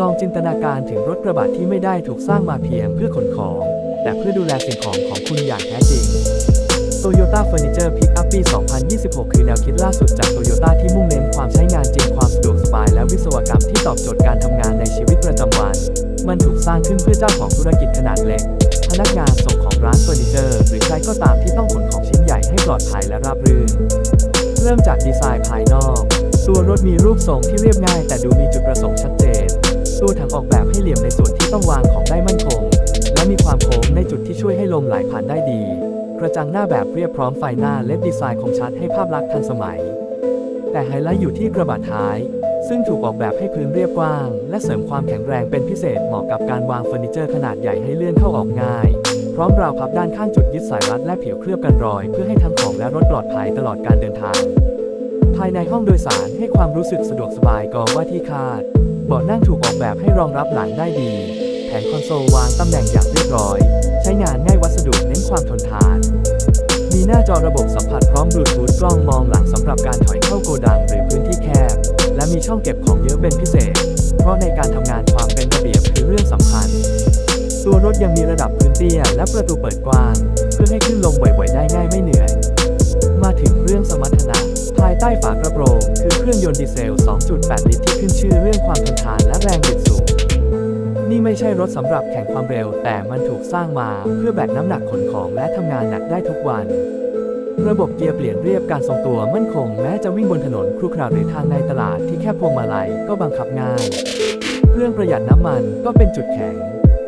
ลองจินตนาการถึงรถกระบะที่ไม่ได้ถูกสร้างมาเพียงเพื่อขนของ แต่เพื่อดูแลสิ่งของของคุณอย่างแท้จริง Toyota Furniture Pickup ปี 2026 คือแนวคิดล่าสุดจาก Toyota ที่มุ่งเน้นความใช้งานจริงความสะดวกสบาย และวิศวกรรมที่ตอบโจทย์การทำงานในชีวิตประจำวัน มันถูกสร้างขึ้นเพื่อเจ้าของธุรกิจขนาดเล็ก พนักงานส่งของร้านเฟอร์นิเจอร์หรือใครก็ตามที่ต้องขนของชิ้นใหญ่ให้ปลอดภัยและราบรื่น เริ่มจากดีไซน์ภายนอก ตัวรถมีรูปทรงที่เรียบง่าย แต่ดูมีจุดประสงค์ชัดเจน ตัวถังออกแบบให้เหลี่ยมในส่วนที่ต้องวางของได้มั่นคง และมีความโค้งในจุดที่ช่วยให้ลมไหลผ่านได้ดี กระจังหน้าแบบเรียบพร้อมไฟหน้าและดีไซน์คมชัดให้ภาพลักษณ์ทันสมัย แต่ไฮไลท์อยู่ที่กระบะท้าย ซึ่งถูกออกแบบให้พื้นเรียบกว้าง และเสริมความแข็งแรงเป็นพิเศษเหมาะกับการวางเฟอร์นิเจอร์ขนาดใหญ่ให้เลื่อนเข้าออกง่าย พร้อมราวพับด้านข้างจุดยึดสายรัดและผิวเคลือบกันรอย เพื่อให้ทั้งของและรถปลอดภัยตลอดการเดินทางภายในห้องโดยสารให้ความรู้สึกสะดวกสบายกว่าว่าที่คาด เบาะนั่งถูกออกแบบให้รองรับหลังได้ดี แผงคอนโซลวางตำแหน่งอย่างเรียบร้อย ใช้งานง่ายวัสดุเน้นความทนทาน มีหน้าจอระบบสัมผัสพร้อมบลูทูธกล้องมองหลังสำหรับการถอยเข้าโกดังหรือพื้นที่แคบ และมีช่องเก็บของเยอะเป็นพิเศษ เพราะในการทำงานความเป็นระเบียบคือเรื่องสำคัญ ตัวรถยังมีระดับพื้นเตี้ยและประตูเปิดกว้าง เพื่อให้ขึ้นลงบ่อยๆ ได้ง่ายไม่เหนื่อย มาถึงเรื่องสมรรถนะ ภายใต้ฝากระโปรงคือเครื่องยนต์ดีเซล 2.8 ลิตรที่ขึ้นชื่อเรื่องความทนทานและแรงบิดสูง นี่ไม่ใช่รถสำหรับแข่งความเร็ว แต่มันถูกสร้างมาเพื่อแบกน้ำหนักขนของและทำงานหนักได้ทุกวัน ระบบเกียร์เปลี่ยนเรียบการทรงตัวมั่นคง แม้จะวิ่งบนถนนครุขระหรือทางในตลาดที่แค่พวงมาลัยก็บังคับง่าย เครื่องประหยัดน้ำมันก็เป็นจุดแข็ง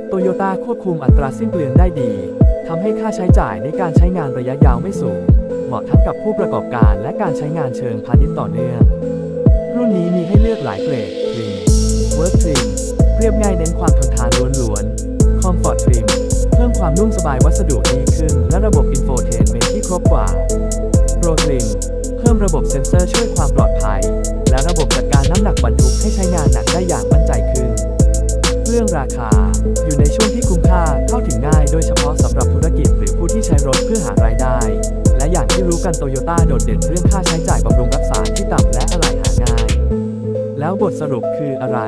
โตโยต้าควบคุมอัตราสิ้นเปลืองได้ดีทำให้ค่าใช้จ่ายในการใช้งานระยะยาวไม่สูง เหมาะทั้งกับผู้ประกอบการและการใช้งานเชิงพาณิชย์ต่อเนื่อง รุ่นนี้มีให้เลือกหลายเกรด Trim Work Trim เรียบง่ายเน้นความทนทานล้วนๆ Comfort Trim เพิ่มความนุ่มสบายวัสดุดีขึ้น และระบบ Infotainment ที่ครบกว่า Pro Trim เพิ่มระบบเซ็นเซอร์ช่วยความปลอดภัย และระบบจัดการน้ำหนักบรรทุกให้ใช้งานหนักได้อย่างมั่นใจขึ้น เรื่องราคาอยู่ในช่วงที่คุ้มค่าเข้าถึงง่าย โดยเฉพาะสำหรับธุรกิจหรือผู้ที่ใช้รถเพื่อหารายได้ รู้กันโตโยต้าโดดเด่นเรื่องค่าใช้จ่ายบำรุงรักษาที่ต่ำและอะไหล่หาง่าย แล้วบทสรุปคืออะไร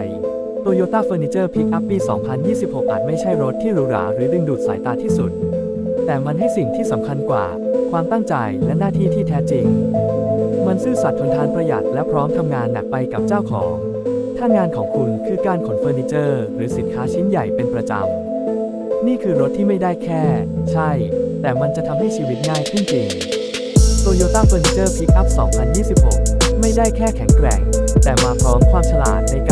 Toyota Furniture Pickup ปี 2026 อาจไม่ใช่รถที่หรูหราหรือดึงดูดสายตาที่สุด แต่มันให้สิ่งที่สำคัญกว่า ความตั้งใจและหน้าที่ที่แท้จริง มันซื่อสัตย์ทนทานประหยัดและพร้อมทำงานหนักไปกับเจ้าของ ถ้างานของคุณคือการขนเฟอร์นิเจอร์ หรือสินค้าชิ้นใหญ่เป็นประจำ นี่คือรถที่ไม่ได้แค่ ใช่ แต่มันจะทำให้ชีวิตง่ายขึ้นจริง Toyota Furniture Pickup 2026 ไม่ได้แค่แข็งแกร่ง แต่มาพร้อมความฉลาดในการ